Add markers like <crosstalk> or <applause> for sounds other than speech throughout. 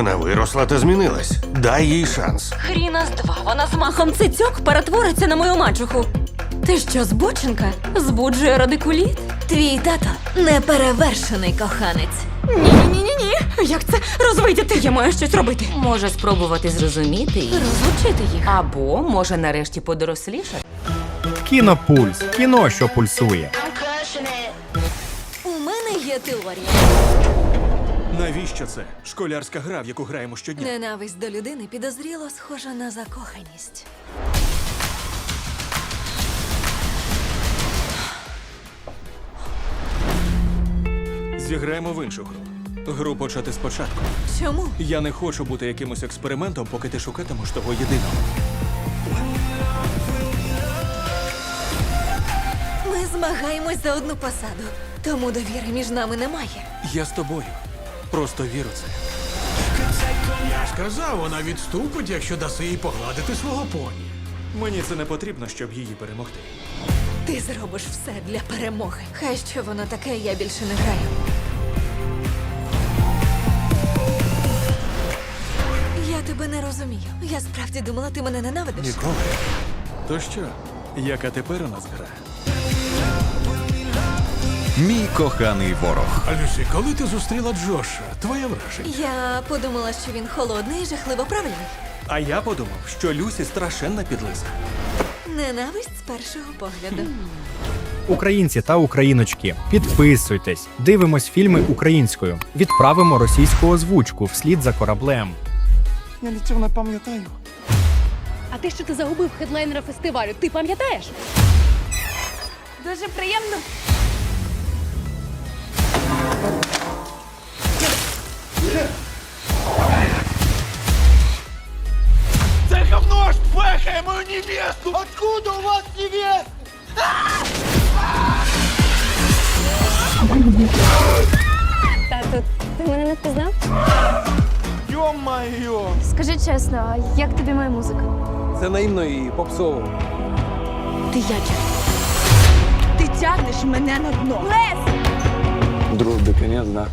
Вона виросла та змінилась. Дай їй шанс. Хріна з два, вона з махом цицьок перетвориться на мою мачуху. Ти що, збоченка? Збуджує радикуліт? Твій тато неперевершений коханець. Ні, ні, ні, ні, ні. Як це розвидіти? Я маю щось робити. Може спробувати зрозуміти їх. Розлучити їх. Або може нарешті подорослішати. Кінопульс. Кіно, що пульсує. У мене є теорія. Навіщо це? Школярська гра, в яку граємо щодня. Ненависть до людини підозріло схожа на закоханість. Зіграємо в іншу гру. Гру почати спочатку. Чому? Я не хочу бути якимось експериментом, поки ти шукатимеш того єдиного. Ми змагаємось за одну посаду, тому довіри між нами немає. Я з тобою. Просто віру це. Я ж казав, вона відступить, якщо даси їй погладити свого поні. Мені це не потрібно, щоб її перемогти. Ти зробиш все для перемоги. Хай що воно таке, я більше не граю. Я тебе не розумію. Я справді думала, ти мене ненавидиш. Ніколи. То що, яка тепер у нас гра? Мій коханий ворог. А Люсі, коли ти зустріла Джоша, твоє враження? Я подумала, що він холодний і жахливо правильний. А я подумав, що Люсі страшенна підлиза. Ненависть з першого погляду. Українці та україночки, підписуйтесь, дивимось фільми українською, відправимо російську озвучку вслід за кораблем. Я нічого не пам'ятаю. А те, що ти загубив хедлайнера фестивалю, ти пам'ятаєш? Дуже приємно. Тату, ти мене не впізнав? Йо-майо! Скажи чесно, а як тобі моя музика? Це наївно і попсово. Ти ячер. Ти тягнеш мене на дно. Лес! Дружбі конец, да.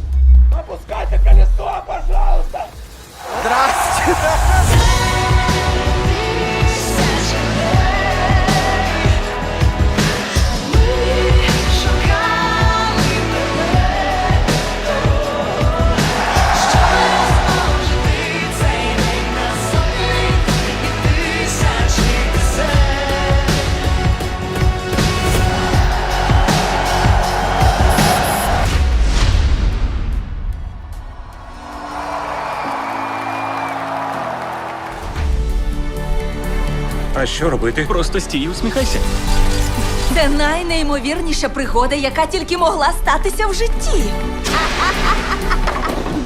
А що робити? Просто стій і усміхайся. Це найнеймовірніша пригода, яка тільки могла статися в житті.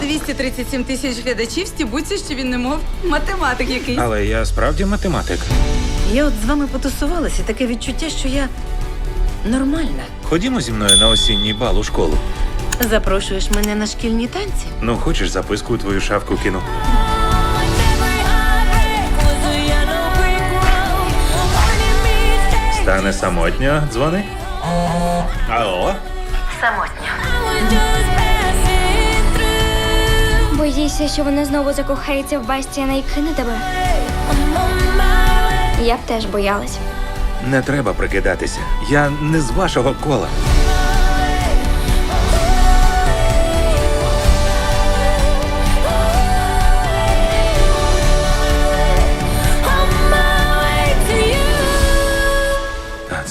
237 тисяч глядачів стібуться, що він не мов математик якийсь. Але я справді математик. Я от з вами потусувалася, таке відчуття, що я нормальна. Ходімо зі мною на осінній бал у школу. Запрошуєш мене на шкільні танці? Ну, хочеш записку у твою шафку кину? Стане самотньо, дзвони. Алло? Боїшся, що вона знову закохається в Бастіана і кине тебе? Я б теж боялась. Не треба прикидатися. Я не з вашого кола.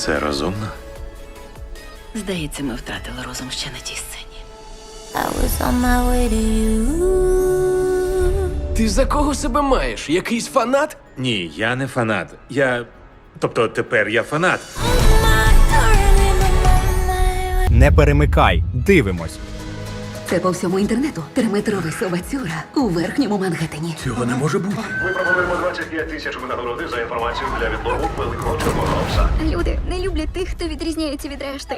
Це розумно. Здається, ми втратили розум ще на тій сцені. Ти за кого себе маєш? Якийсь фанат? Ні, я не фанат. Я. Тобто тепер я фанат. Не перемикай, дивимось. Це по всьому інтернету. Триметровий собацюра у верхньому Мангеттені. Цього не може бути. Ми пропонуємо 25 тисяч винагороди за інформацію для відлову великого чорного пса. Люди не люблять тих, хто відрізняється від решти.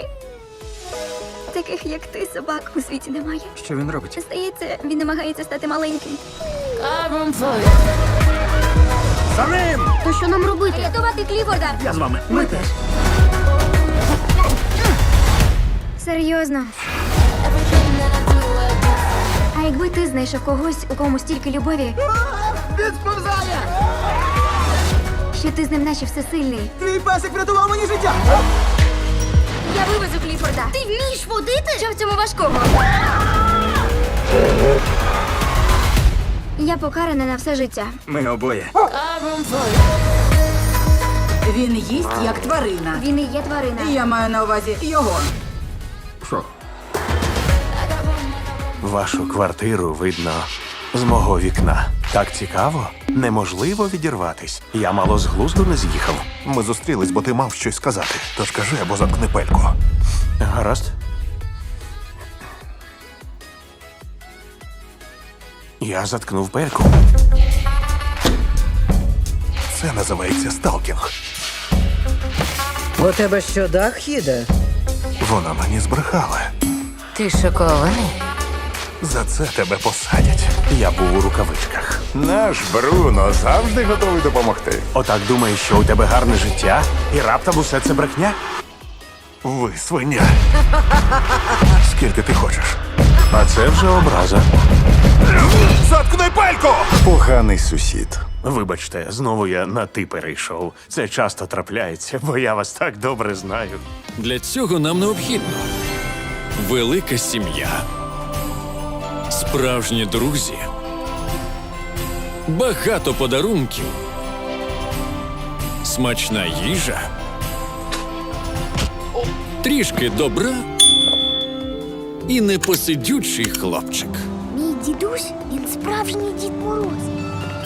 Таких, як ти, собак у світі немає. Що він робить? Здається, він намагається стати маленьким. За ним! То що нам робити? Рятувати Кліфорда! Я з вами. Ми теж. Серйозно. А якби ти знайшов когось, у кому стільки любові. Він Що ти з ним наче всесильний. Твій песик врятував мені життя! Я вивезу Кліфорда. Ти вмієш водити? Що в цьому важкого? Я покарана на все життя. Ми обоє. Він їсть як тварина. Він і є тварина. Я маю на увазі його. Вашу квартиру видно з мого вікна. Так цікаво, неможливо відірватись. Я мало з глузду не з'їхав. Ми зустрілись, бо ти мав щось сказати. Тож кажи або заткни пельку. Гаразд. Я заткнув пельку. Це називається сталкінг. У тебе що, дах їде? Вона мені збрехала. Ти шокований? За це тебе посадять. Я був у рукавичках. Наш Бруно завжди готовий допомогти. Отак думаєш, що у тебе гарне життя, і раптом усе це брехня? Ви свиня. <laughs> Скільки ти хочеш? А це вже образа. Заткни пельку! Поганий сусід. Вибачте, знову я на ти перейшов. Це часто трапляється, бо я вас так добре знаю. Для цього нам необхідно велика сім'я, справжні друзі, багато подарунків, смачна їжа, трішки добра і непосидючий хлопчик. Мій дідусь, він справжній дід Мороз.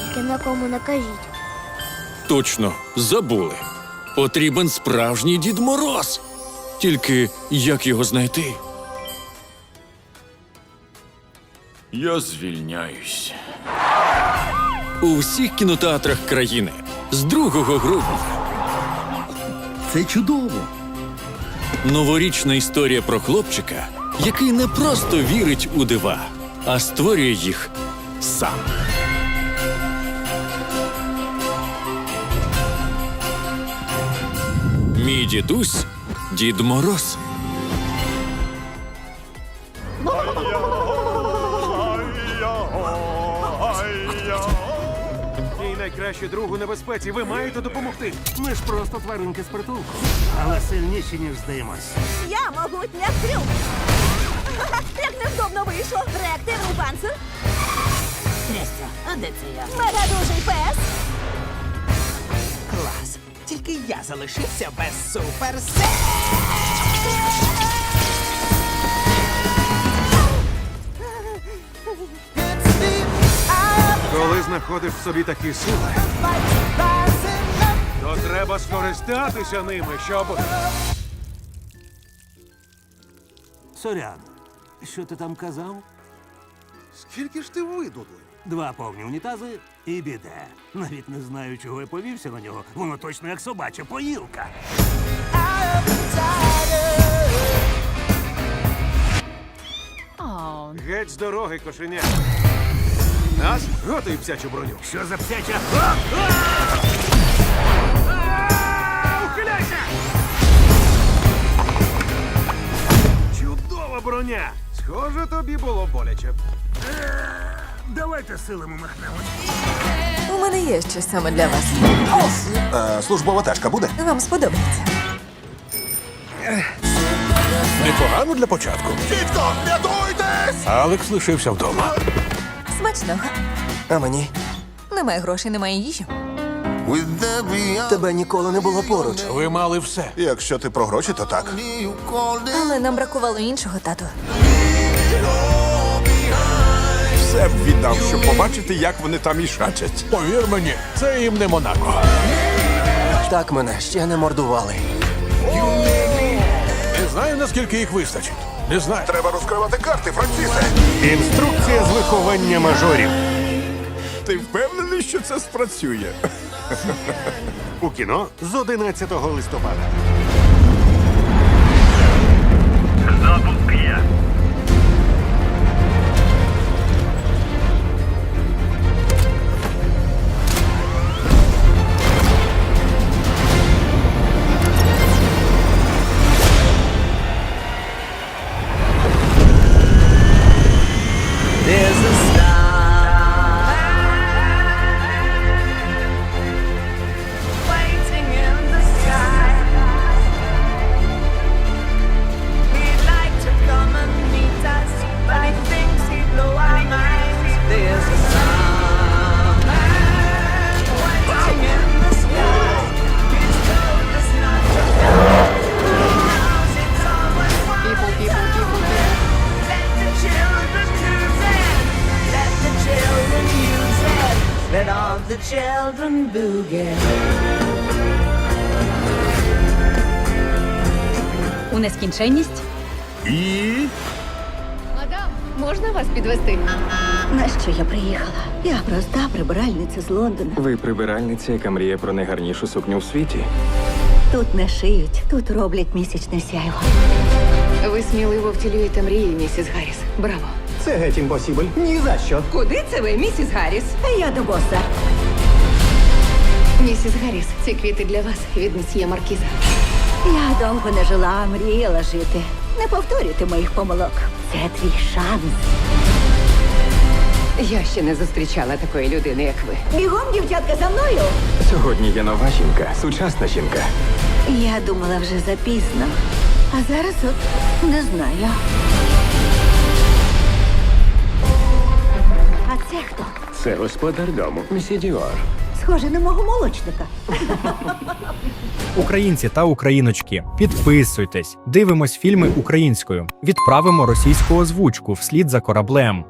Тільки на кому накажіть. Точно, забули. Потрібен справжній Дід Мороз. Тільки як його знайти? Я звільняюсь. У всіх кінотеатрах країни з 2 грудня. Це чудово. Новорічна історія про хлопчика, який не просто вірить у дива, а створює їх сам. Мій дідусь Дід Мороз. Мій найкращий друг у небезпеці. Ви маєте допомогти. Ми ж просто тваринки з притулку. Але сильніші, ніж здаємось. Я могутня трюк. <laughs> Як невдобно вийшло. Реактивний панцир. Трястя, а де це я? Мегадужий пес. Клас. Тільки я залишився без супер Коли знаходиш в собі такі сили, то треба скористатися ними, щоб. Сорян, що ти там казав? Скільки ж ти видудлив? Два повні унітази і біде. Навіть не знаю, чого я повівся на нього. Воно точно як собача поїлка. Геть з дороги, кошеня. Нас? Готуй псячу броню. Що за псяча? Ухиляйся! Чудова броня! Схоже, тобі було боляче. Давайте силами махнемо. У мене є щось саме для вас. Е, службова тачка буде? Вам сподобається. Непогано для початку. Дідько, рятуйтесь! Алекс лишився вдома. Смачного. А мені? Немає грошей, немає їжі. Тебе ніколи не було поруч. Ви мали все. Якщо ти про гроші, то так. Але нам бракувало іншого тату. Все б віддав, щоб побачити, як вони там ішачать. Повір мені, це їм не Монако. Так мене ще не мордували. Не знаю, наскільки їх вистачить. Не знаю. Треба розкривати карти, Францісе. Інструкція з виховання мажорів. Ти впевнений, що це спрацює? У кіно з 11 листопада. У нескінченність Мадам, можна вас підвести? На що я приїхала? Я проста прибиральниця з Лондона. Ви прибиральниця, яка мріє про найгарнішу сукню в світі. Тут не шиють, тут роблять місячне сяйво. Ви сміливо втілюєте мрії, місіс Гарріс. Браво! Це геть імпосібль. Ні за що. Куди це ви, місіс Гарріс? Я до боса. Місіс Гарріс, ці квіти для вас від месьє Маркіза. Я довго не жила, а мріяла жити. Не повторюйте моїх помилок. Це твій шанс. Я ще не зустрічала такої людини, як ви. Бігом, дівчатка, за мною. Сьогодні є нова жінка, сучасна жінка. Я думала вже запізно. А зараз от не знаю. А це хто? Це господар дому. Місі Діор. Схоже на мого молочника. Українці та україночки, підписуйтесь, дивимось фільми українською, відправимо російську озвучку вслід за кораблем.